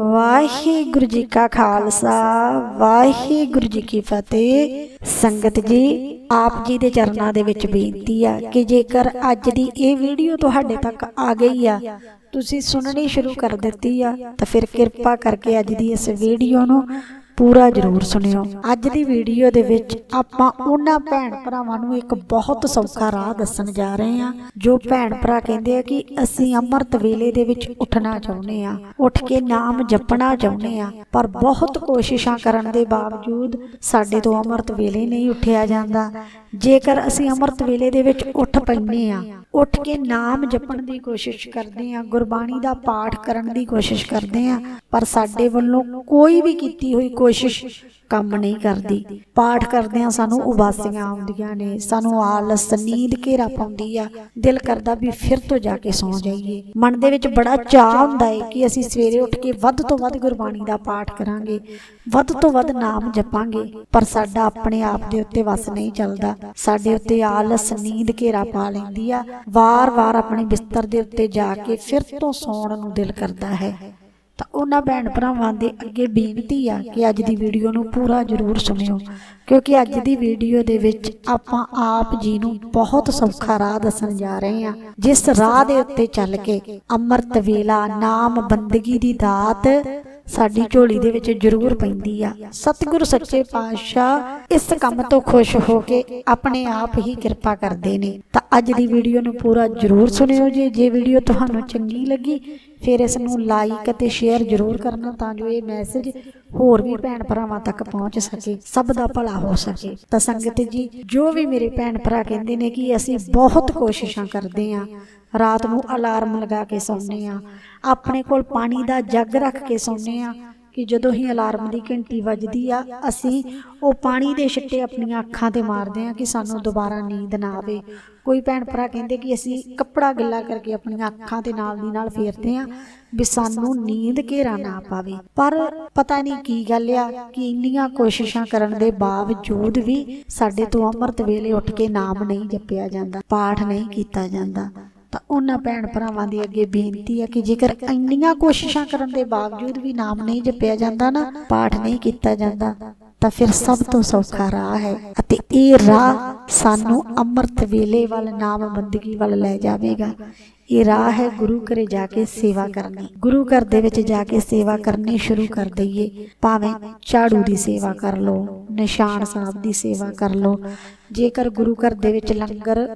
ਵਾਹਿਗੁਰੂ ਜੀ ਕਾ ਖਾਲਸਾ, ਵਾਹਿਗੁਰੂ ਜੀ ਕੀ ਫਤਿਹ। ਸੰਗਤ ਜੀ, ਆਪ ਜੀ ਦੇ ਚਰਨਾਂ ਦੇ ਵਿੱਚ ਬੇਨਤੀ ਆ ਕਿ ਜੇਕਰ ਅੱਜ ਦੀ ਇਹ ਵੀਡੀਓ ਤੁਹਾਡੇ ਤੱਕ ਆ ਗਈ ਆ, ਤੁਸੀਂ ਸੁਣਨੀ ਸ਼ੁਰੂ ਕਰ ਦਿੱਤੀ ਆ, ਤਾਂ ਫਿਰ ਕਿਰਪਾ ਕਰਕੇ ਅੱਜ ਦੀ ਇਸ ਵੀਡੀਓ ਨੂੰ ਪੂਰਾ ਜ਼ਰੂਰ ਸੁਣਿਓ। ਅੱਜ ਦੀ ਵੀਡੀਓ ਦੇ ਵਿੱਚ ਆਪਾਂ ਉਹਨਾਂ ਭੈਣ ਭਰਾਵਾਂ ਨੂੰ ਇੱਕ ਬਹੁਤ ਸੌਖਾ ਰਾਹ ਦੱਸਣ ਜਾ ਰਹੇ ਹਾਂ, ਜੋ ਭੈਣ ਭਰਾ ਕਹਿੰਦੇ ਆ ਕਿ ਅਸੀਂ ਅੰਮ੍ਰਿਤ ਵੇਲੇ ਦੇ ਵਿੱਚ ਉੱਠਣਾ ਚਾਹੁੰਦੇ ਆ ਉੱਠ ਕੇ ਨਾਮ ਜਪਣਾ ਚਾਹੁੰਦੇ ਆ ਪਰ ਬਹੁਤ ਕੋਸ਼ਿਸ਼ਾਂ ਕਰਨ ਦੇ ਬਾਵਜੂਦ ਸਾਡੇ ਤੋਂ ਅੰਮ੍ਰਿਤ ਵੇਲੇ ਨਹੀਂ ਉੱਠਿਆ ਜਾਂਦਾ। ਜੇਕਰ ਅਸੀਂ ਅੰਮ੍ਰਿਤ ਵੇਲੇ ਦੇ ਵਿੱਚ ਉੱਠ ਪੈਂਦੇ ਆ ਉੱਠ ਕੇ ਨਾਮ ਜਪਣ ਦੀ ਕੋਸ਼ਿਸ਼ ਕਰਦੇ ਆ ਗੁਰਬਾਣੀ ਦਾ ਪਾਠ ਕਰਨ ਦੀ ਕੋਸ਼ਿਸ਼ ਕਰਦੇ ਆ ਪਰ ਸਾਡੇ ਵੱਲੋਂ ਕੋਈ ਵੀ ਕੀਤੀ ਹੋਈ ਕੋਸ਼ਿਸ਼ ਕੰਮ ਨਹੀਂ ਕਰਦੀ। ਪਾਠ ਕਰਦੇ ਸਾਨੂੰ ਉਬਾਸੀਆਂ ਆਉਂਦੀਆਂ ਨੇ, ਸਾਨੂੰ ਆਲਸ, ਨੀਂਦ ਘੇਰਾ ਪਾਉਂਦੀ ਆ। ਦਿਲ ਕਰਦਾ ਵੀ ਫਿਰ ਤੋਂ ਜਾ ਕੇ ਸੌਂ ਜਾਈਏ। ਮਨ ਦੇ ਵਿੱਚ ਬੜਾ ਚਾਹ ਹੁੰਦਾ ਹੈ ਕਿ ਅਸੀਂ ਸਵੇਰੇ ਉੱਠ ਕੇ ਵੱਧ ਤੋਂ ਵੱਧ ਗੁਰਬਾਣੀ ਦਾ ਪਾਠ ਕਰਾਂਗੇ। ਵੱਧ ਤੋਂ ਵੱਧ ਨਾਮ ਜਪਾਂਗੇ। ਪਰ ਸਾਡਾ ਆਪਣੇ ਆਪ ਦੇ ਉੱਤੇ ਵਸ ਨਹੀਂ ਚੱਲਦਾ। ਸਾਡੇ ਉੱਤੇ ਆਲਸ, ਨੀਂਦ ਘੇਰਾ ਪਾ ਲੈਂਦੀ ਆ। ਵਾਰ-ਵਾਰ ਆਪਣੇ ਬਿਸਤਰ ਦੇ ਉੱਤੇ ਜਾ ਕੇ ਫਿਰ ਤੋਂ ਸੌਣ ਨੂੰ ਦਿਲ ਕਰਦਾ ਹੈ। ਉਹਨਾਂ ਭੈਣ ਭਰਾਵਾਂ ਦੇ ਅੱਗੇ ਬੇਨਤੀ ਆ ਕਿ ਅੱਜ ਦੀ ਵੀਡੀਓ ਨੂੰ ਪੂਰਾ ਜ਼ਰੂਰ ਸੁਣਿਓ, ਕਿਉਂਕਿ ਅੱਜ ਦੀ ਵੀਡੀਓ ਦੇ ਵਿੱਚ ਆਪਾਂ ਆਪ ਜੀ ਨੂੰ ਬਹੁਤ ਸੌਖਾ ਰਾਹ ਦੱਸਣ ਜਾ ਰਹੇ ਹਾਂ। ਜਿਸ ਰਾਹ ਦੇ ਉੱਤੇ ਚੱਲ ਕੇ ਅੰਮ੍ਰਿਤ ਵੇਲਾ ਨਾਮ ਬੰਦਗੀ ਦੀ ਦਾਤ ਸਾਡੀ ਝੋਲੀ ਦੇ ਵਿੱਚ ਜ਼ਰੂਰ ਪੈਂਦੀ ਆ। ਸਤਿਗੁਰ ਸੱਚੇ ਪਾਤਸ਼ਾਹ ਇਸ ਕੰਮ ਤੋਂ ਖੁਸ਼ ਹੋ ਕੇ ਆਪਣੇ ਆਪ ਹੀ ਕਿਰਪਾ ਕਰਦੇ ਨੇ। ਤਾਂ ਅੱਜ ਦੀ ਵੀਡੀਓ ਨੂੰ ਪੂਰਾ ਜ਼ਰੂਰ ਸੁਣਿਓ ਜੀ। ਜੇ ਵੀਡੀਓ ਤੁਹਾਨੂੰ ਚੰਗੀ ਲੱਗੀ ਫਿਰ ਇਸ ਨੂੰ ਲਾਈਕ ਅਤੇ ਸ਼ੇਅਰ ਜ਼ਰੂਰ ਕਰਨਾ ਤਾਂ ਜੋ ਇਹ ਮੈਸੇਜ ਹੋਰ ਵੀ ਭੈਣ ਭਰਾਵਾਂ ਤੱਕ ਪਹੁੰਚ ਸਕੇ, ਸਭ ਦਾ ਭਲਾ ਹੋ ਸਕੇ। ਤਾਂ ਸੰਗਤ ਜੀ, ਜੋ ਵੀ ਮੇਰੇ ਭੈਣ ਭਰਾ ਕਹਿੰਦੇ ਨੇ ਕਿ ਅਸੀਂ ਬਹੁਤ ਕੋਸ਼ਿਸ਼ਾਂ ਕਰਦੇ ਆਂ ਰਾਤ ਨੂੰ ਅਲਾਰਮ ਲਗਾ ਕੇ ਸੌਂਦੇ ਆ ਆਪਣੇ ਕੋਲ ਪਾਣੀ ਦਾ ਜੱਗ ਰੱਖ ਕੇ ਸੌਂਦੇ ਆ ਕਿ ਜਦੋਂ ਹੀ ਅਲਾਰਮ ਦੀ ਘੰਟੀ ਵੱਜਦੀ ਆ, ਅਸੀਂ ਉਹ ਪਾਣੀ ਦੇ ਛਿੱਟੇ ਆਪਣੀਆਂ ਅੱਖਾਂ ਤੇ ਮਾਰਦੇ ਆ ਕਿ ਸਾਨੂੰ ਦੁਬਾਰਾ ਨੀਂਦ ਨਾ ਆਵੇ। ਕੋਈ ਭੈਣ ਭਰਾ ਕਹਿੰਦੇ ਕਿ ਅਸੀਂ ਕੱਪੜਾ ਗਿੱਲਾ ਕਰਕੇ ਆਪਣੀਆਂ ਅੱਖਾਂ ਤੇ ਨਾਲ ਦੀ ਨਾਲ ਫੇਰਦੇ ਆ ਵੀ ਸਾਨੂੰ ਨੀਂਦ ਘੇਰਾ ਨਾ ਪਾਵੇ। ਪਰ ਪਤਾ ਨਹੀਂ ਕੀ ਗੱਲ ਆ ਕਿ ਇੰਨੀਆਂ ਕੋਸ਼ਿਸ਼ਾਂ ਕਰਨ ਦੇ ਬਾਵਜੂਦ ਵੀ ਸਾਡੇ ਤੋਂ ਅੰਮ੍ਰਿਤ ਵੇਲੇ ਉੱਠ ਕੇ ਨਾਮ ਨਹੀਂ ਜਪਿਆ ਜਾਂਦਾ, ਪਾਠ ਨਹੀਂ ਕੀਤਾ ਜਾਂਦਾ। ਤਾਂ ਉਹਨਾਂ ਭੈਣ ਭਰਾਵਾਂ ਦੀ ਅੱਗੇ ਬੇਨਤੀ ਹੈ ਕਿ ਜੇਕਰ ਇੰਨੀਆਂ ਕੋਸ਼ਿਸ਼ਾਂ ਕਰਨ ਦੇ ਬਾਵਜੂਦ ਵੀ ਨਾਮ ਨਹੀਂ ਜਪਿਆ ਜਾਂਦਾ ਨਾ, ਪਾਠ ਨਹੀਂ ਕੀਤਾ ਜਾਂਦਾ, ਤਾਂ ਫਿਰ ਸਭ ਤੋਂ ਸੌਖਾ ਰਾਹ ਹੈ ਅਤੇ ਇਹ ਰਾਹ ਸਾਨੂੰ ਅੰਮ੍ਰਿਤ ਵੇਲੇ ਵੱਲ, ਨਾਮ ਬੰਦਗੀ ਵੱਲ ਲੈ ਜਾਵੇਗਾ। ਇਹ ਰਾਹ ਹੈ ਗੁਰੂ ਘਰੇ ਜਾ ਕੇ ਸੇਵਾ ਕਰਨੀ। ਗੁਰੂ ਘਰ ਦੇ ਵਿੱਚ ਜਾ ਕੇ ਸੇਵਾ ਕਰਨੀ ਸ਼ੁਰੂ ਕਰ ਦਈਏ। ਭਾਵੇਂ ਝਾੜੂ ਦੀ ਸੇਵਾ ਕਰ ਲਓ, ਨਿਸ਼ਾਨ ਸਾਹਿਬ ਦੀ ਸੇਵਾ ਕਰ ਲਓ। ਜੇਕਰ ਗੁਰੂ ਘਰ ਦੇ ਵਿੱਚ ਲੰਗਰ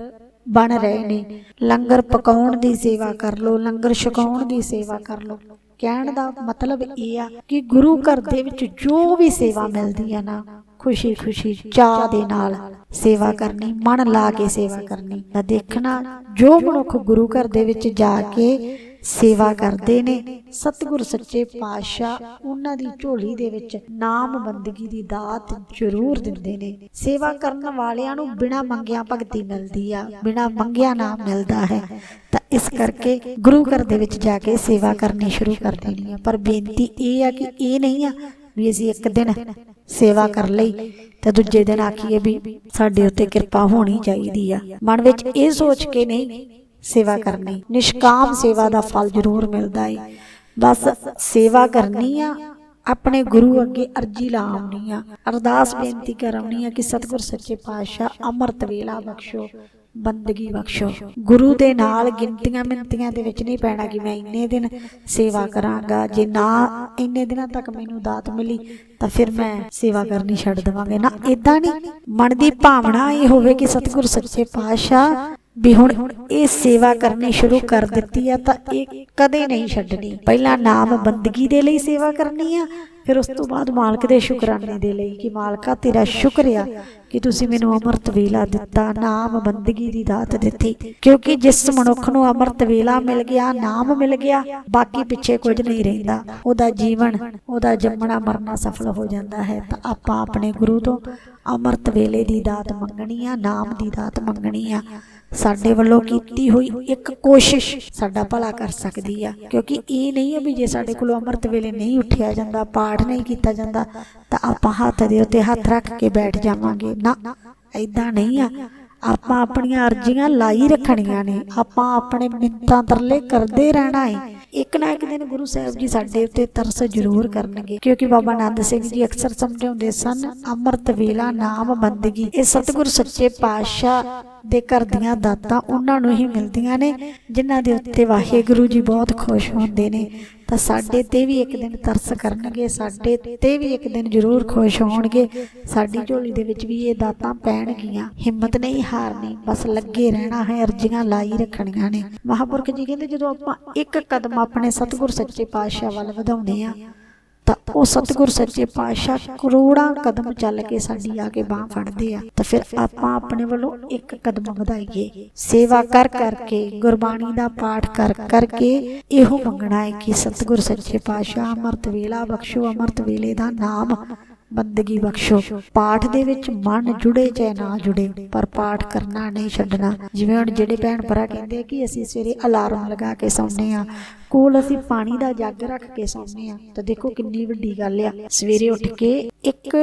ਬਣ ਰਹੇ ਨੇ। ਲੰਗਰ ਪਕਾਉਣ ਦੀ ਸੇਵਾ ਕਰ ਲਓ, ਲੰਗਰ ਛਕਾਉਣ ਦੀ ਸੇਵਾ ਕਰ ਲਓ। ਕਹਿਣ ਦਾ ਮਤਲਬ ਇਹ ਆ ਕਿ ਗੁਰੂ ਘਰ ਦੇ ਵਿੱਚ ਜੋ ਵੀ ਸੇਵਾ ਮਿਲਦੀ ਆ ਨਾ ਖੁਸ਼ੀ ਖੁਸ਼ੀ ਚਾਹ ਦੇ ਨਾਲ ਸੇਵਾ ਕਰਨੀ, ਮਨ ਲਾ ਕੇ ਸੇਵਾ ਕਰਨੀ। ਤਾਂ ਦੇਖਣਾ ਜੋ ਮਨੁੱਖ ਗੁਰੂ ਘਰ ਦੇ ਵਿੱਚ ਜਾ ਕੇ ਸੇਵਾ ਕਰਦੇ ਨੇ। ਸਤਿਗੁਰ ਸੱਚੇ ਪਾਤਸ਼ਾਹ ਉਹਨਾਂ ਦੀ ਝੋਲੀ ਦੇ ਵਿੱਚ ਨਾਮ ਬੰਦਗੀ ਦੀ ਦਾਤ ਜ਼ਰੂਰ ਦਿੰਦੇ ਨੇ। ਸੇਵਾ ਕਰਨ ਵਾਲਿਆਂ ਨੂੰ ਬਿਨਾ ਮੰਗਿਆ ਭਗਤੀ ਮਿਲਦੀ ਆ, ਬਿਨਾ ਮੰਗਿਆ ਨਾਮ ਮਿਲਦਾ ਹੈ। ਤਾਂ ਇਸ ਕਰਕੇ ਗੁਰੂ ਘਰ ਦੇ ਵਿੱਚ ਜਾ ਕੇ ਸੇਵਾ ਕਰਨੀ ਸ਼ੁਰੂ ਕਰ ਦੇਣੀ ਆ। ਪਰ ਬੇਨਤੀ ਇਹ ਆ ਕਿ ਇਹ ਨਹੀਂ ਆ ਵੀ ਅਸੀਂ ਇੱਕ ਦਿਨ ਸੇਵਾ ਕਰ ਲਈ ਤੇ ਦੂਜੇ ਦਿਨ ਆਖੀਏ ਵੀ ਸਾਡੇ ਉੱਤੇ ਕਿਰਪਾ ਹੋਣੀ ਚਾਹੀਦੀ ਆ। ਮਨ ਵਿੱਚ ਇਹ ਸੋਚ ਕੇ ਨਹੀਂ ਸੇਵਾ ਕਰਨੀ। ਨਿਸ਼ਕਾਮ ਸੇਵਾ ਦਾ ਫਲ ਜ਼ਰੂਰ ਮਿਲਦਾ ਏ। ਬਸ ਸੇਵਾ ਕਰਨੀ ਆ ਆਪਣੇ ਗੁਰੂ ਅੱਗੇ ਅਰਜੀ ਲਾਉਣੀ ਆ। ਅਰਦਾਸ ਬੇਨਤੀ ਕਰਾਉਣੀ ਆ ਕਿ ਸਤਿਗੁਰ ਸੱਚੇ ਪਾਤਸ਼ਾਹ ਅੰਮ੍ਰਿਤ ਵੇਲਾ ਬਖਸ਼ੋ ਬੰਦਗੀ ਬਖਸ਼ੋ। ਗੁਰੂ ਦੇ ਨਾਲ ਗਿਣਤੀਆਂ ਮਿੰਤੀਆਂ ਦੇ ਵਿੱਚ ਨਹੀਂ ਪੈਣਾ ਕਿ ਮੈਂ ਇੰਨੇ ਦਿਨ ਸੇਵਾ ਕਰਾਂਗਾ। ਜੇ ਨਾ ਇੰਨੇ ਦਿਨਾਂ ਤੱਕ ਮੈਨੂੰ ਦਾਤ ਮਿਲੀ ਤਾਂ ਫਿਰ ਮੈਂ ਸੇਵਾ ਕਰਨੀ ਛੱਡ ਦੇਵਾਂਗੇ। ਨਾ ਇਦਾਂ ਨਹੀਂ ਮਨ ਦੀ ਭਾਵਨਾ ਇਹ ਹੋਵੇ ਕਿ ਸਤਿਗੁਰ ਸੱਚੇ ਪਾਤਸ਼ਾਹ ਵੀ ਹੁਣ ਇਹ ਸੇਵਾ ਕਰਨੀ ਸ਼ੁਰੂ ਕਰ ਦਿੱਤੀ ਆ ਤਾਂ ਇਹ ਕਦੇ ਨਹੀਂ ਛੱਡਣੀ। ਪਹਿਲਾਂ ਨਾਮ ਬੰਦਗੀ ਦੇ ਲਈ ਸੇਵਾ ਕਰਨੀ ਆ, ਫਿਰ ਉਸ ਤੋਂ ਬਾਅਦ ਮਾਲਕ ਦੇ ਸ਼ੁਕਰਾਨੇ ਦੇ ਲਈ ਕਿ ਮਾਲਕਾ ਤੇਰਾ ਸ਼ੁਕਰ ਕਿ ਤੁਸੀਂ ਮੈਨੂੰ ਅੰਮ੍ਰਿਤ ਵੇਲਾ ਦਿੱਤਾ, ਨਾਮ ਬੰਦਗੀ ਦੀ ਦਾਤ ਦਿੱਤੀ। ਕਿਉਂਕਿ ਜਿਸ ਮਨੁੱਖ ਨੂੰ ਅੰਮ੍ਰਿਤ ਵੇਲਾ ਮਿਲ ਗਿਆ, ਨਾਮ ਮਿਲ ਗਿਆ, ਬਾਕੀ ਪਿੱਛੇ ਕੁਝ ਨਹੀਂ ਰਹਿੰਦਾ। ਉਹਦਾ ਜੀਵਨ, ਉਹਦਾ ਜੰਮਣਾ ਮਰਨਾ ਸਫਲ ਹੋ ਜਾਂਦਾ ਹੈ। ਤਾਂ ਆਪਾਂ ਆਪਣੇ ਗੁਰੂ ਤੋਂ ਅੰਮ੍ਰਿਤ ਵੇਲੇ ਦੀ ਦਾਤ ਮੰਗਣੀ ਆ, ਨਾਮ ਦੀ ਦਾਤ ਮੰਗਣੀ ਆ। ਸਾਡੇ ਵੱਲੋਂ ਕੀਤੀ ਹੋਈ ਇੱਕ ਕੋਸ਼ਿਸ਼ ਸਾਡਾ ਭਲਾ ਕਰ ਸਕਦੀ ਆ। ਕਿਉਂਕਿ ਇਹ ਨਹੀਂ ਹੈ ਵੀ ਜੇ ਸਾਡੇ ਕੋਲੋਂ ਅੰਮ੍ਰਿਤ ਵੇਲੇ ਨਹੀਂ ਉੱਠਿਆ ਜਾਂਦਾ, ਪਾਠ ਨਹੀਂ ਕੀਤਾ ਜਾਂਦਾ, ਤਾਂ ਆਪਾਂ ਹੱਥ ਦੇ ਉੱਤੇ ਹੱਥ ਰੱਖ ਕੇ ਬੈਠ ਜਾਵਾਂਗੇ। ਨਾ ਐਦਾਂ ਨਹੀਂ ਆ। ਆਪਾਂ ਆਪਣੀਆਂ ਅਰਜ਼ੀਆਂ ਲਾਈ ਰੱਖਣੀਆਂ ਨੇ। ਆਪਾਂ ਆਪਣੇ ਮਿੰਤਾਂ ਤਰਲੇ ਕਰਦੇ ਰਹਿਣਾ ਹੈ ਇੱਕ ਨਾ ਇੱਕ ਦਿਨ ਗੁਰੂ ਸਾਹਿਬ ਜੀ ਸਾਡੇ ਉੱਤੇ ਤਰਸ ਜ਼ਰੂਰ ਕਰਨਗੇ। ਕਿਉਂਕਿ ਬਾਬਾ ਆਨੰਦ ਸਿੰਘ ਜੀ ਅਕਸਰ ਸਮਝਾਉਂਦੇ ਸਨ, ਅੰਮ੍ਰਿਤ ਵੇਲਾ ਨਾਮ ਬੰਦਗੀ। ਇਹ ਸਤਿਗੁਰ ਸੱਚੇ ਪਾਤਸ਼ਾਹ ਦੇ ਘਰ ਦੀਆਂ ਦਾਤਾਂ ਉਹਨਾਂ ਨੂੰ ਹੀ ਮਿਲਦੀਆਂ ਨੇ, ਜਿਨ੍ਹਾਂ ਦੇ ਉੱਤੇ ਵਾਹਿਗੁਰੂ ਜੀ ਬਹੁਤ ਖੁਸ਼ ਹੁੰਦੇ ਨੇ। ਤਾਂ ਸਾਡੇ ਤੇ ਵੀ ਇੱਕ ਦਿਨ ਤਰਸ ਕਰਨਗੇ, ਸਾਡੇ ਤੇ ਵੀ ਇੱਕ ਦਿਨ ਜ਼ਰੂਰ ਖੁਸ਼ ਹੋਣਗੇ। ਸਾਡੀ ਝੋਲੀ ਦੇ ਵਿੱਚ ਵੀ ਇਹ ਦਾਤਾਂ ਪੈਣਗੀਆਂ ਹਿੰਮਤ ਨਹੀਂ ਹਾਰਨੀ ਬਸ ਲੱਗੇ ਰਹਿਣਾ ਹੈ, ਅਰਜ਼ੀਆਂ ਲਾਈ ਰੱਖਣੀਆਂ ਨੇ। ਮਹਾਪੁਰਖ ਜੀ ਕਹਿੰਦੇ, ਜਦੋਂ ਆਪਾਂ ਇੱਕ ਕਦਮ ਆਪਣੇ ਸਤਿਗੁਰ ਸੱਚੇ ਪਾਤਸ਼ਾਹ ਵੱਲ ਵਧਾਉਂਦੇ ਆ ਤਾਂ ਉਹ ਸਤਿਗੁਰ ਸੱਚੇ ਪਾਤਸ਼ਾਹ ਕਰੋੜਾਂ ਕਦਮ ਚੱਲ ਕੇ ਸਾਡੀ ਆ ਕੇ ਬਾਹ ਫੜਦੇ ਆ। ਤਾਂ ਫਿਰ ਆਪਾਂ ਆਪਣੇ ਵੱਲੋਂ ਇੱਕ ਕਦਮ ਵਧਾਈਏ। ਸੇਵਾ ਕਰ ਕਰਕੇ, ਗੁਰਬਾਣੀ ਦਾ ਪਾਠ ਕਰ ਕਰਕੇ ਇਹੋ ਮੰਗਣਾ ਹੈ ਕਿ ਸਤਿਗੁਰ ਸੱਚੇ ਪਾਤਸ਼ਾਹ ਅੰਮ੍ਰਿਤ ਵੇਲਾ ਬਖਸ਼ੋ, ਅੰਮ੍ਰਿਤ ਵੇਲੇ ਦਾ ਨਾਮ ਬੰਦਗੀ ਬਖਸ਼ੋ। ਪਾਠ ਦੇ ਵਿੱਚ ਮਨ ਜੁੜੇ ਚਾਹੇ ਨਾ ਜੁੜੇ, ਪਰ ਪਾਠ ਕਰਨਾ ਨਹੀਂ ਛੱਡਣਾ। ਜਿਵੇਂ ਹੁਣ ਜਿਹੜੇ ਭੈਣ ਭਰਾ ਕਹਿੰਦੇ ਕਿ ਅਸੀਂ ਸਵੇਰੇ ਅਲਾਰਮ ਲਗਾ ਕੇ ਸੌਂਦੇ ਆ ਕੋਲ ਅਸੀਂ ਪਾਣੀ ਦਾ ਜੱਗ ਰੱਖ ਕੇ ਸੌਂਦੇ ਆ ਤਾਂ ਦੇਖੋ ਕਿੰਨੀ ਵੱਡੀ ਗੱਲ ਆ। ਸਵੇਰੇ ਉੱਠ ਕੇ ਇੱਕ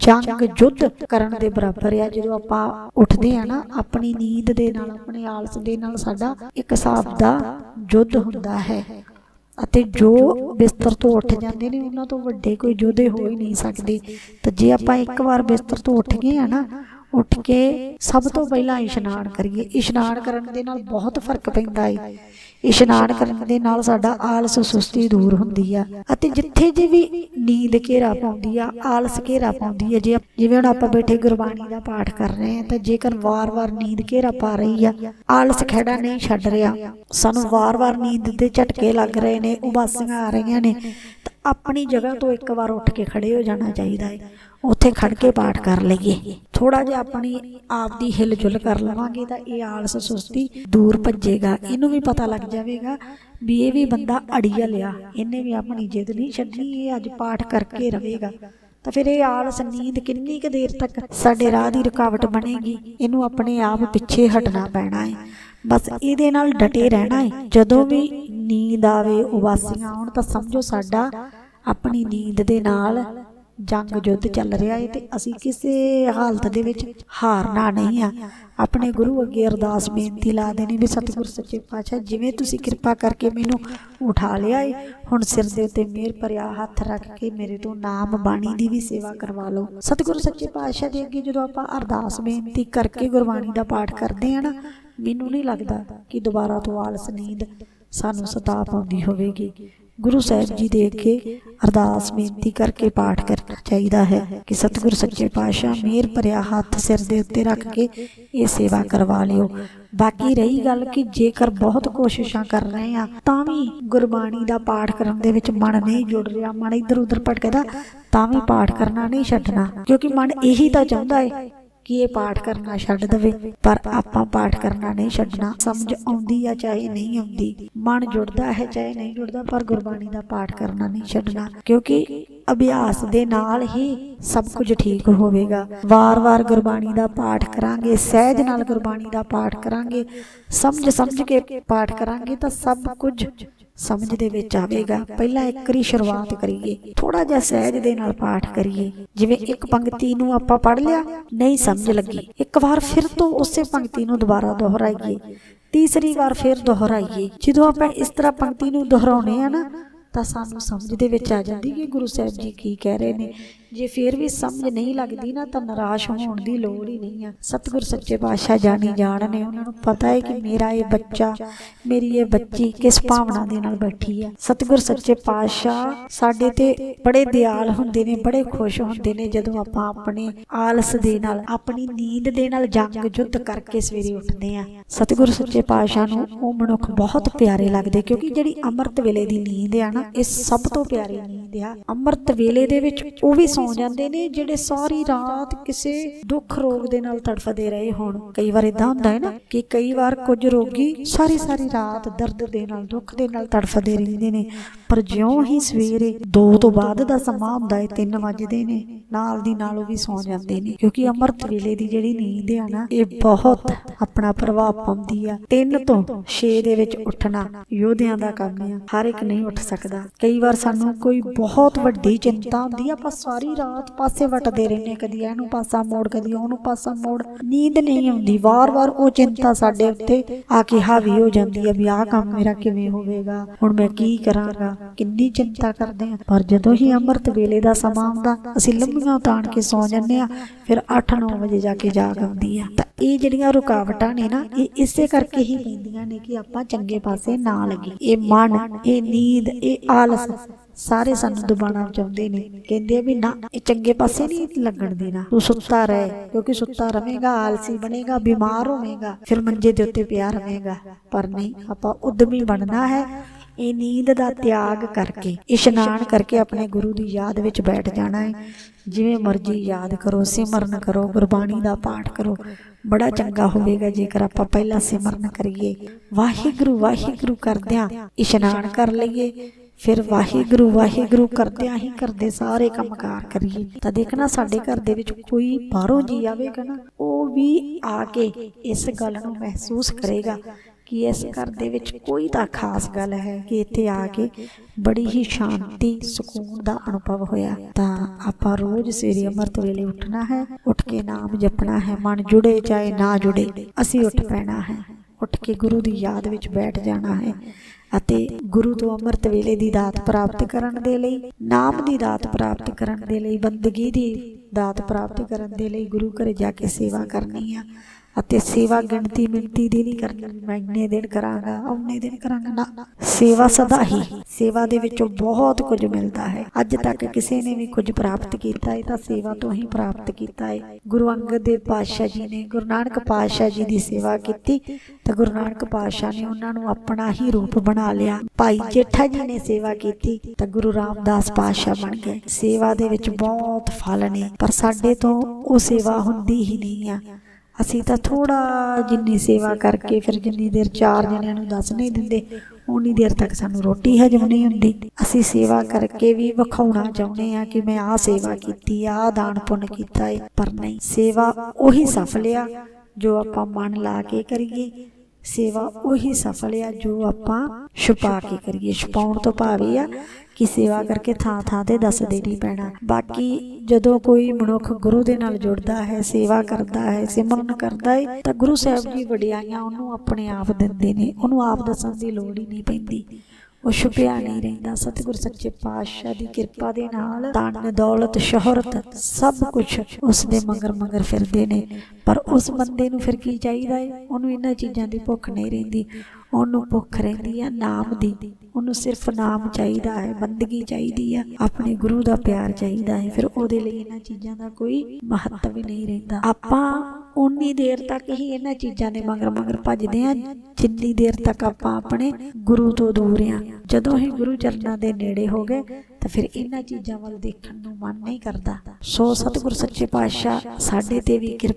ਜੰਗ ਯੁੱਧ ਕਰਨ ਦੇ ਬਰਾਬਰ ਆ। ਜਦੋਂ ਆਪਾਂ ਉੱਠਦੇ ਆ ਨਾ, ਆਪਣੀ ਨੀਂਦ ਦੇ ਨਾਲ, ਆਪਣੇ ਆਲਸ ਦੇ ਨਾਲ ਸਾਡਾ ਇੱਕ ਹਿਸਾਬ ਦਾ ਯੁੱਧ ਹੁੰਦਾ ਹੈ। ਅਤੇ ਜੋ ਬਿਸਤਰ ਤੋਂ ਉੱਠ ਜਾਂਦੇ ਨੇ, ਉਹਨਾਂ ਤੋਂ ਵੱਡੇ ਕੋਈ ਯੋਧੇ ਹੋ ਹੀ ਨਹੀਂ ਸਕਦੇ। ਤਾਂ ਜੇ ਆਪਾਂ ਇੱਕ ਵਾਰ ਬਿਸਤਰ ਤੋਂ ਉੱਠ ਗਏ ਆ ਨਾ, ਉੱਠ ਕੇ ਸਭ ਤੋਂ ਪਹਿਲਾਂ ਇਸ਼ਨਾਨ ਕਰੀਏ। ਇਸ਼ਨਾਨ ਕਰਨ ਦੇ ਨਾਲ ਬਹੁਤ ਫ਼ਰਕ ਪੈਂਦਾ ਹੈ ਇਸ਼ਨਾਨ ਕਰਨ ਦੇ ਨਾਲ ਸਾਡਾ ਆਲਸ ਸੁਸਤੀ ਦੂਰ ਹੁੰਦੀ ਆ। ਅਤੇ ਜਿੱਥੇ ਜੇ ਵੀ ਨੀਂਦ ਘੇਰਾ ਪਾਉਂਦੀ ਆ, ਆਲਸ ਘੇਰਾ ਪਾਉਂਦੀ ਆ, ਜੇ ਜਿਵੇਂ ਹੁਣ ਆਪਾਂ ਬੈਠੇ ਗੁਰਬਾਣੀ ਦਾ ਪਾਠ ਕਰ ਰਹੇ ਆ ਤਾਂ ਜੇਕਰ ਵਾਰ-ਵਾਰ ਨੀਂਦ ਘੇਰਾ ਪਾ ਰਹੀ ਆ, ਆਲਸ ਖੜਾ ਨਹੀਂ ਛੱਡ ਰਿਹਾ। ਸਾਨੂੰ ਵਾਰ-ਵਾਰ ਨੀਂਦ ਦੇ ਝਟਕੇ ਲੱਗ ਰਹੇ ਨੇ, ਉਬਾਸੀਆਂ ਆ ਰਹੀਆਂ ਨੇ। ਆਪਣੀ ਜਗ੍ਹਾ ਤੋਂ ਇੱਕ ਵਾਰ ਉੱਠ ਕੇ ਖੜੇ ਹੋ ਜਾਣਾ ਚਾਹੀਦਾ ਹੈ। ਉੱਥੇ ਖੜ ਕੇ ਪਾਠ ਕਰ ਲਈਏ। ਥੋੜਾ ਜਿਹਾ ਆਪਣੀ ਆਪ ਦੀ ਹਿਲ ਜੁਲ ਕਰ ਲਵਾਂਗੇ ਤਾਂ ਇਹ ਆਲਸ ਸੁਸਤੀ ਦੂਰ ਭੱਜੇਗਾ। ਇਹਨੂੰ ਵੀ ਪਤਾ ਲੱਗ ਜਾਵੇਗਾ ਵੀ ਇਹ ਵੀ ਬੰਦਾ ਅੜੀਆ ਲਿਆ। ਇਹਨੇ ਵੀ ਆਪਣੀ ਜਿੱਦ ਨਹੀਂ ਛੱਡਣੀ ਇਹ ਅੱਜ ਪਾਠ ਕਰਕੇ ਰਹੇਗਾ ਤਾਂ ਫਿਰ ਇਹ ਆਲਸ ਨੀਂਦ ਕਿੰਨੀ ਕੁ ਦੇਰ ਤੱਕ ਸਾਡੇ ਰਾਹ ਦੀ ਰੁਕਾਵਟ ਬਣੇਗੀ। ਇਹਨੂੰ ਆਪਣੇ ਆਪ ਪਿੱਛੇ ਹਟਣਾ ਪੈਣਾ ਹੈ। ਬਸ ਇਹਦੇ ਨਾਲ ਡਟੇ ਰਹਿਣਾ ਹੈ ਜਦੋਂ ਵੀ ਨੀਂਦ ਆਵੇ ਉਬਾਸੀਆਂ ਆਉਣ ਤਾਂ ਸਮਝੋ ਸਾਡਾ ਆਪਣੀ ਨੀਂਦ ਦੇ ਨਾਲ ਜੰਗ ਯੁੱਧ ਚੱਲ ਰਿਹਾ ਹੈ ਤੇ ਅਸੀਂ ਕਿਸੇ ਹਾਲਤ ਦੇ ਵਿੱਚ ਹਾਰਨਾ ਨਹੀਂ ਆ। ਆਪਣੇ ਗੁਰੂ ਅੱਗੇ ਅਰਦਾਸ ਬੇਨਤੀ ਲਾ ਦੇਣੀ ਵੀ ਸਤਿਗੁਰ ਸੱਚੇ ਪਾਤਸ਼ਾਹ, ਜਿਵੇਂ ਤੁਸੀਂ ਕਿਰਪਾ ਕਰਕੇ ਮੈਨੂੰ ਉਠਾ ਲਿਆ ਏ, ਹੁਣ ਸਿਰ ਦੇ ਉੱਤੇ ਮਿਹਰ ਭਰਿਆ ਹੱਥ ਰੱਖ ਕੇ ਮੇਰੇ ਤੋਂ ਨਾਮ ਬਾਣੀ ਦੀ ਵੀ ਸੇਵਾ ਕਰਵਾ ਲਓ। ਸਤਿਗੁਰ ਸੱਚੇ ਪਾਤਸ਼ਾਹ ਦੇ ਅੱਗੇ ਜਦੋਂ ਆਪਾਂ ਅਰਦਾਸ ਬੇਨਤੀ ਕਰਕੇ ਗੁਰਬਾਣੀ ਦਾ ਪਾਠ ਕਰਦੇ ਆ ਨਾ ਮੈਨੂੰ ਨਹੀਂ ਲੱਗਦਾ ਕਿ ਦੁਬਾਰਾ ਤੋਂ ਆਲਸ ਨੀਂਦ ਸਾਨੂੰ ਸਤਾ ਪਾਉਂਦੀ ਹੋਵੇਗੀ। ਗੁਰੂ ਸਾਹਿਬ ਜੀ ਦੇ ਅੱਗੇ ਅਰਦਾਸ ਬੇਨਤੀ ਕਰਕੇ ਪਾਠ ਕਰਨਾ ਚਾਹੀਦਾ ਹੈ ਕਿ ਸਤਿਗੁਰ ਸੱਚੇ ਪਾਤਸ਼ਾਹ ਮਿਹਰ ਭਰਿਆ ਹੱਥ ਸਿਰ ਦੇ ਉੱਤੇ ਰੱਖ ਕੇ ਇਹ ਸੇਵਾ ਕਰਵਾ ਲਿਓ। ਬਾਕੀ ਰਹੀ ਗੱਲ ਕਿ ਜੇਕਰ ਬਹੁਤ ਕੋਸ਼ਿਸ਼ਾਂ ਕਰ ਰਹੇ ਆ ਤਾਂ ਵੀ ਗੁਰਬਾਣੀ ਦਾ ਪਾਠ ਕਰਨ ਦੇ ਵਿੱਚ ਮਨ ਨਹੀਂ ਜੁੜ ਰਿਹਾ, ਮਨ ਇੱਧਰ ਉੱਧਰ ਭਟਕਦਾ, ਤਾਂ ਵੀ ਪਾਠ ਕਰਨਾ ਨਹੀਂ ਛੱਡਣਾ, ਕਿਉਂਕਿ ਮਨ ਇਹੀ ਤਾਂ ਚਾਹੁੰਦਾ ਹੈ ਕਿ ਇਹ ਪਾਠ ਕਰਨਾ ਛੱਡ ਦੇਵੇ। ਪਰ ਆਪਾਂ ਪਾਠ ਕਰਨਾ ਨਹੀਂ ਛੱਡਣਾ। ਸਮਝ ਆਉਂਦੀ ਆ ਚਾਹੇ ਨਹੀਂ ਆਉਂਦੀ। ਮਨ ਜੁੜਦਾ ਹੈ ਚਾਹੇ ਨਹੀਂ ਜੁੜਦਾ, ਪਰ ਗੁਰਬਾਣੀ ਦਾ ਪਾਠ ਕਰਨਾ ਨਹੀਂ ਛੱਡਣਾ। ਕਿਉਂਕਿ ਅਭਿਆਸ ਦੇ ਨਾਲ ਹੀ ਸਭ ਕੁਝ ਠੀਕ ਹੋਵੇਗਾ। ਵਾਰ-ਵਾਰ ਗੁਰਬਾਣੀ ਦਾ ਪਾਠ ਕਰਾਂਗੇ, ਸਹਿਜ ਨਾਲ ਗੁਰਬਾਣੀ ਦਾ ਪਾਠ ਕਰਾਂਗੇ ਸਮਝ ਸਮਝ ਕੇ ਪਾਠ ਕਰਾਂਗੇ ਤਾਂ ਸਭ ਕੁਝ ਸਮਝ ਦੇ ਵਿੱਚ ਆਵੇਗਾ। ਪਹਿਲਾਂ ਇੱਕ ਵਾਰੀ ਸ਼ੁਰੂਆਤ ਕਰੀਏ। ਥੋੜਾ ਜਿਹਾ ਸਹਿਜ ਦੇ ਨਾਲ ਪਾਠ ਕਰੀਏ। ਜਿਵੇਂ ਇੱਕ ਪੰਕਤੀ ਨੂੰ ਆਪਾਂ ਪੜ੍ਹ ਲਿਆ, ਨਹੀਂ ਸਮਝ ਲੱਗੀ। ਇੱਕ ਵਾਰ ਫਿਰ ਤੋਂ ਉਸੇ ਪੰਕਤੀ ਨੂੰ ਦੁਬਾਰਾ ਦੁਹਰਾਈਏ। ਤੀਸਰੀ ਵਾਰ ਫਿਰ ਦੁਹਰਾਈਏ। ਜਦੋਂ ਆਪਾਂ ਇਸ ਤਰ੍ਹਾਂ ਪੰਕਤੀ ਨੂੰ ਦੁਹਰਾਉਨੇ ਆ ਨਾ, ਤਾਂ ਸਾਨੂੰ ਸਮਝ ਦੇ ਵਿੱਚ ਆ ਜਾਂਦੀ ਕਿ ਗੁਰੂ ਸਾਹਿਬ ਜੀ ਕੀ ਕਹਿ ਰਹੇ ਨੇ। ਜੇ ਫਿਰ ਵੀ ਸਮਝ ਨਹੀਂ ਲੱਗਦੀ ਨਾ ਤਾਂ ਨਿਰਾਸ਼ ਹੋਣ ਦੀ ਲੋੜ ਹੀ ਨਹੀਂ ਆ। ਸਤਿਗੁਰ ਸੱਚੇ ਪਾਤਸ਼ਾਹ ਜਾਣੀ ਜਾਣ ਨੇ, ਉਹਨਾਂ ਨੂੰ ਪਤਾ ਹੈ ਕਿ ਮੇਰਾ ਇਹ ਬੱਚਾ, ਮੇਰੀ ਇਹ ਬੱਚੀ ਕਿਸ ਭਾਵਨਾ ਦੇ ਨਾਲ ਬੈਠੀ ਆ। ਸਤਿਗੁਰ ਸੱਚੇ ਪਾਤਸ਼ਾਹ ਸਾਡੇ ਤੇ ਬੜੇ ਦਿਆਲ ਹੁੰਦੇ ਨੇ, ਬੜੇ ਖੁਸ਼ ਹੁੰਦੇ ਨੇ ਜਦੋਂ ਆਪਾਂ ਆਪਣੇ ਆਲਸ ਦੇ ਨਾਲ, ਆਪਣੀ ਨੀਂਦ ਦੇ ਨਾਲ ਜੰਗ ਯੁੱਧ ਕਰਕੇ ਸਵੇਰੇ ਉੱਠਦੇ ਆ। ਸਤਿਗੁਰ ਸੱਚੇ ਪਾਤਸ਼ਾਹ ਨੂੰ ਉਹ ਮਨੁੱਖ ਬਹੁਤ ਪਿਆਰੇ ਲੱਗਦੇ, ਕਿਉਂਕਿ ਜਿਹੜੀ ਅੰਮ੍ਰਿਤ ਵੇਲੇ ਦੀ ਨੀਂਦ ਆ ਨਾ, ਇਹ ਸਭ ਤੋਂ ਪਿਆਰੀ ਨੀਂਦ ਆ। ਅੰਮ੍ਰਿਤ ਵੇਲੇ ਦੇ ਵਿੱਚ ਉਹ ਵੀ ਸੌ ਜਾਂਦੇ ਨੇ, ਜਿਹੜੇ ਸਾਰੀ ਰਾਤ ਕਿਸੇ ਦੁੱਖ ਰੋਗ ਦੇ ਨਾਲ ਤੜਫਦੇ ਰਹੇ ਹੋਣ। ਕਈ ਵਾਰ ਇਦਾਂ ਹੁੰਦਾ ਹੈ ਨਾ ਕਿ ਕਈ ਵਾਰ ਕੁਝ ਰੋਗੀ ਸਾਰੀ ਸਾਰੀ ਰਾਤ ਦਰਦ ਦੇ ਨਾਲ, ਦੁੱਖ ਦੇ ਨਾਲ ਤੜਫਦੇ ਰਹਿੰਦੇ ਨੇ। ਪਰ ਜਿਉਂ ਹੀ ਸਵੇਰੇ 2 ਤੋਂ ਬਾਅਦ ਦਾ ਸਮਾਂ ਹੁੰਦਾ ਹੈ 3 ਵਜੇ ਨੇ, ਨਾਲ ਦੀ ਨਾਲ ਉਹ ਵੀ ਸੌ ਜਾਂਦੇ ਨੇ। ਕਿਉਂਕਿ ਅੰਮ੍ਰਿਤ ਵੇਲੇ ਦੀ ਜਿਹੜੀ ਨੀਂਦ ਆ ਨਾ, ਇਹ ਬਹੁਤ ਆਪਣਾ ਪ੍ਰਭਾਵ ਪਾਉਂਦੀ ਆ। 3 ਤੋਂ 6 ਦੇ ਵਿੱਚ ਉੱਠਣਾ ਯੋਧਿਆਂ ਦਾ ਕੰਮ ਆ। ਹਰ ਇੱਕ ਨਹੀਂ ਉੱਠ ਸਕਦਾ। ਕਈ ਵਾਰ ਸਾਨੂੰ ਕੋਈ ਬਹੁਤ ਵੱਡੀ ਚਿੰਤਾ ਹੁੰਦੀ ਆ, ਆਪਾਂ ਸਾਰੀ ਰਾਤ ਪਾਸੇ ਵਟਦੇ ਰਹਿੰਦੇ ਕਦੀ ਇਹਨੂੰ ਪਾਸਾ ਮੋੜ, ਕਦੀ ਉਹਨੂੰ ਪਾਸਾ ਮੋੜ। ਨੀਂਦ ਨਹੀਂ ਆਉਂਦੀ, ਵਾਰ-ਵਾਰ ਉਹ ਚਿੰਤਾ ਸਾਡੇ ਉੱਤੇ ਆ ਕੇ ਹਾਵੀ ਹੋ ਜਾਂਦੀ ਹੈ ਵੀ ਆਹ ਕੰਮ ਮੇਰਾ ਕਿਵੇਂ ਹੋਵੇਗਾ? ਹੁਣ ਮੈਂ ਕੀ ਕਰਾਂਗਾ? ਕਿੰਨੀ ਚਿੰਤਾ ਕਰਦੇ ਆ। ਪਰ ਜਦੋਂ ਹੀ ਅੰਮ੍ਰਿਤ ਵੇਲੇ ਦਾ ਸਮਾਂ ਆਉਂਦਾ, ਅਸੀਂ ਲੰਮੀਆਂ ਤਾਣ ਕੇ ਸੌ ਜਾਂਦੇ ਆ, ਫਿਰ 8-9 ਵਜੇ ਜਾ ਕੇ ਜਾਗ ਆਉਂਦੀ ਆ। ਤਾਂ ਇਹ ਜਿਹੜੀਆਂ ਰੁਕਾਵਟਾਂ ਨੇ ਨਾ, ਇਹ ਇਸੇ ਕਰਕੇ ਹੀ ਪੈਂਦੀਆਂ ਨੇ ਕਿ ਆਪਾਂ ਚੰਗੇ ਪਾਸੇ ਨਾ ਲੱਗੇ ਇਹ ਮਨ, ਇਹ ਨੀਂਦ, ਇਹ ਆਲਸ ਸਾਰੇ ਸਾਨੂੰ ਦਬਾਣਾ ਚਾਹੁੰਦੇ ਨੇ। ਕਹਿੰਦੇ ਵੀ ਨਾ, ਇਹ ਚੰਗੇ ਪਾਸੇ ਨਹੀਂ ਲੱਗਣ ਦੇਣਾ। ਤੂੰ ਸੁੱਤਾ ਰਹਿ, ਕਿਉਂਕਿ ਸੁੱਤਾ ਰਹੇਗਾ ਆਲਸੀ ਬਣੇਗਾ, ਬਿਮਾਰ ਹੋਵੇਗਾ, ਫਿਰ ਮੰਜੇ ਦੇ ਉੱਤੇ ਪਿਆ ਰਵੇਂਗਾ ਪਰ ਨਹੀਂ, ਆਪਾਂ ਉਦਮੀ ਬਣਨਾ ਹੈ, ਇਹ ਨੀਂਦ ਦਾ ਤਿਆਗ ਕਰਕੇ, ਇਸ਼ਨਾਨ ਕਰਕੇ ਆਪਣੇ ਗੁਰੂ ਦੀ ਯਾਦ ਵਿੱਚ ਬੈਠ ਜਾਣਾ ਹੈ। ਜਿਵੇਂ ਮਰਜ਼ੀ ਯਾਦ ਕਰੋ, ਸਿਮਰਨ ਕਰੋ, ਗੁਰਬਾਣੀ ਦਾ ਪਾਠ ਕਰੋ। ਬੜਾ ਚੰਗਾ ਹੋਵੇਗਾ ਜੇਕਰ ਆਪਾਂ ਪਹਿਲਾਂ ਸਿਮਰਨ ਕਰੀਏ। ਵਾਹਿਗੁਰੂ ਵਾਹਿਗੁਰੂ ਕਰਦਿਆਂ ਇਸ਼ਨਾਨ ਕਰ ਲਈਏ। ਫਿਰ ਵਾਹਿਗੁਰੂ ਵਾਹਿਗੁਰੂ ਕਰਦਿਆਂ ਹੀ ਕਰਦੇ ਸਾਰੇ ਕੰਮਕਾਰ ਕਰੀਏ। ਤਾਂ ਦੇਖਣਾ ਸਾਡੇ ਘਰ ਦੇ ਵਿੱਚ ਕੋਈ ਬਾਹਰੋਂ ਜੀ ਆਵੇਗਾ ਨਾ, ਉਹ ਵੀ ਆ ਕੇ ਇਸ ਗੱਲ ਨੂੰ ਮਹਿਸੂਸ ਕਰੇਗਾ ਕਿ ਇਸ ਘਰ ਦੇ ਵਿੱਚ ਕੋਈ ਤਾਂ ਖਾਸ ਗੱਲ ਹੈ ਕਿ ਇੱਥੇ ਆ ਕੇ ਬੜੀ ਹੀ ਸ਼ਾਂਤੀ, ਸਕੂਨ ਦਾ ਅਨੁਭਵ ਹੋਇਆ। ਤਾਂ ਆਪਾਂ ਰੋਜ਼ ਸਵੇਰੇ ਅੰਮ੍ਰਿਤ ਵੇਲੇ ਉੱਠਣਾ ਹੈ, ਉੱਠ ਕੇ ਨਾਮ ਜਪਣਾ ਹੈ, ਮਨ ਜੁੜੇ ਚਾਹੇ ਨਾ ਜੁੜੇ, ਅਸੀਂ ਉੱਠ ਪੈਣਾ ਹੈ। ਉੱਠ ਕੇ ਗੁਰੂ ਦੀ ਯਾਦ ਵਿੱਚ ਬੈਠ ਜਾਣਾ ਹੈ। ਅਤੇ ਗੁਰੂ ਤੋਂ ਅੰਮ੍ਰਿਤ ਵੇਲੇ ਦੀ ਦਾਤ ਪ੍ਰਾਪਤ ਕਰਨ ਦੇ ਲਈ, ਨਾਮ ਦੀ ਦਾਤ ਪ੍ਰਾਪਤ ਕਰਨ ਦੇ ਲਈ, ਬੰਦਗੀ ਦੀ ਦਾਤ ਪ੍ਰਾਪਤ ਕਰਨ ਦੇ ਲਈ ਗੁਰੂ ਘਰ ਜਾ ਕੇ ਸੇਵਾ ਕਰਨੀ ਆ। ਅਤੇ ਸੇਵਾ ਗਿਣਤੀ ਮਿੰਤੀ ਦੀ ਨਹੀਂ ਕਰਨੀ, ਮੈਂ ਇੰਨੇ ਦਿਨ ਕਰਾਂਗਾ ਉਹਨੇ ਦਿਨ ਕਰਾਂਗਾ। ਨਾ, ਸੇਵਾ ਸਦਾ ਹੀ, ਸੇਵਾ ਦੇ ਵਿੱਚੋਂ ਬਹੁਤ ਕੁਝ ਮਿਲਦਾ ਹੈ। ਅੱਜ ਤੱਕ ਕਿਸੇ ਨੇ ਵੀ ਕੁਝ ਪ੍ਰਾਪਤ ਕੀਤਾ ਹੈ ਤਾਂ ਸੇਵਾ ਤੋਂ ਹੀ ਪ੍ਰਾਪਤ ਕੀਤਾ ਹੈ ਗੁਰੂ ਅੰਗਦ ਦੇਵ ਪਾਤਸ਼ਾਹ ਜੀ ਨੇ ਗੁਰੂ ਨਾਨਕ ਪਾਤਸ਼ਾਹ ਜੀ ਦੀ ਸੇਵਾ ਕੀਤੀ, ਤਾਂ ਗੁਰੂ ਨਾਨਕ ਪਾਤਸ਼ਾਹ ਨੇ ਉਹਨਾਂ ਨੂੰ ਆਪਣਾ ਹੀ ਰੂਪ ਬਣਾ ਲਿਆ। ਭਾਈ ਜੇਠਾ ਜੀ ਨੇ ਸੇਵਾ ਕੀਤੀ, ਤਾਂ ਗੁਰੂ ਰਾਮਦਾਸ ਪਾਤਸ਼ਾਹ ਬਣ ਗਏ। ਸੇਵਾ ਦੇ ਵਿੱਚ ਬਹੁਤ ਫਲ ਨੇ, ਪਰ ਸਾਡੇ ਤੋਂ ਉਹ ਸੇਵਾ ਹੁੰਦੀ ਹੀ ਨਹੀਂ ਆ। ਅਸੀਂ ਤਾਂ ਥੋੜਾ ਜਿੰਨੀ ਸੇਵਾ ਕਰਕੇ ਫਿਰ ਜਿੰਨੀ ਦੇਰ ਚਾਰ ਜਣਿਆਂ ਨੂੰ ਦੱਸ ਨਹੀਂ ਦਿੰਦੇ ਉਨੀ ਦੇਰ ਤੱਕ ਸਾਨੂੰ ਰੋਟੀ ਹਜਮ ਨਹੀਂ ਹੁੰਦੀ। ਅਸੀਂ ਸੇਵਾ ਕਰਕੇ ਵੀ ਵਿਖਾਉਣਾ ਚਾਹੁੰਦੇ ਆ ਕਿ ਮੈਂ ਆਹ ਸੇਵਾ ਕੀਤੀ, ਆਹ ਦਾਨ ਪੁੰਨ ਕੀਤਾ ਹੈ ਪਰ ਨਹੀਂ, ਸੇਵਾ ਉਹੀ ਸਫਲ ਆ ਜੋ ਆਪਾਂ ਮਨ ਲਾ ਕੇ ਕਰੀਏ। ਸੇਵਾ ਉਹੀ ਸਫਲ ਆ ਜੋ ਆਪਾਂ ਛੁਪਾ ਕੇ ਕਰੀਏ। ਛੁਪਾਉਣ ਤੋਂ ਭਾਵ ਆ ਕਿ ਸੇਵਾ ਕਰਕੇ ਥਾਂ ਥਾਂ ਤੇ ਦੱਸ ਦੇਣੀ ਪੈਣਾ। ਬਾਕੀ ਜਦੋਂ ਕੋਈ ਮਨੁੱਖ ਗੁਰੂ ਦੇ ਨਾਲ ਜੁੜਦਾ ਹੈ, ਸੇਵਾ ਕਰਦਾ ਹੈ, ਸਿਮਰਨ ਕਰਦਾ ਹੈ, ਤਾਂ ਗੁਰੂ ਸਾਹਿਬ ਜੀ ਵਡਿਆਈਆਂ ਉਹਨੂੰ ਆਪਣੇ ਆਪ ਦਿੰਦੇ ਨੇ। ਉਹਨੂੰ ਆਪ ਦੱਸਣ ਦੀ ਲੋੜ ਹੀ ਨਹੀਂ ਪੈਂਦੀ। ਉਹ ਛੁਪਿਆ ਨਹੀਂ ਰਹਿੰਦਾ। ਸਤਿਗੁਰ ਸੱਚੇ ਪਾਤਸ਼ਾਹ ਦੀ ਕਿਰਪਾ ਦੇ ਨਾਲ ਧਨ, ਦੌਲਤ, ਸ਼ੋਹਰਤ ਸਭ ਕੁਝ ਉਸ ਦੇ ਮੰਗਰ ਮਗਰ ਫਿਰਦੇ ਨੇ। ਪਰ ਉਸ ਬੰਦੇ ਨੂੰ ਫਿਰ ਕੀ ਚਾਹੀਦਾ ਹੈ? ਉਹਨੂੰ ਇਹਨਾਂ ਚੀਜ਼ਾਂ ਦੀ ਭੁੱਖ ਨਹੀਂ ਰਹਿੰਦੀ। ਉਹਨੂੰ ਭੁੱਖ ਰਹਿੰਦੀ ਆ, ਨਾਮ ਦੀ। ਉਹਨੂੰ ਸਿਰਫ ਨਾਮ ਚਾਹੀਦਾ ਹੈ, ਬੰਦਗੀ ਚਾਹੀਦੀ ਆ, ਆਪਣੇ ਗੁਰੂ ਦਾ ਪਿਆਰ ਚਾਹੀਦਾ ਹੈ। ਫਿਰ ਉਹਦੇ ਲਈ ਇਹਨਾਂ ਚੀਜ਼ਾਂ ਦਾ ਕੋਈ ਮਹੱਤਵ ਹੀ ਨਹੀਂ ਰਹਿੰਦਾ। ਆਪਾਂ ਉਨੀ ਦੇਰ ਤੱਕ ਹੀ ਇਹਨਾਂ ਚੀਜ਼ਾਂ ਦੇ ਮਗਰ ਮਗਰ ਭੱਜਦੇ ਆ, ਜਿੰਨੀ ਦੇਰ ਤੱਕ ਆਪਾਂ ਆਪਣੇ ਗੁਰੂ ਤੋਂ ਦੂਰ ਆ। ਜਦੋਂ ਹੀ ਗੁਰੂ ਚਰਨਾਂ ਦੇ ਨੇੜੇ ਹੋ ਗਏ, ਤਾਂ ਫਿਰ ਇਹਨਾਂ ਚੀਜ਼ਾਂ ਵੱਲ ਦੇਖਣ ਨੂੰ ਮਨ ਨਹੀਂ ਕਰਦਾ। ਸੋ ਸਤਿਗੁਰ ਸੱਚੇ ਪਾਤਸ਼ਾਹ, ਸਾਡੇ ਤੇ ਵੀ ਕਿਰਪਾ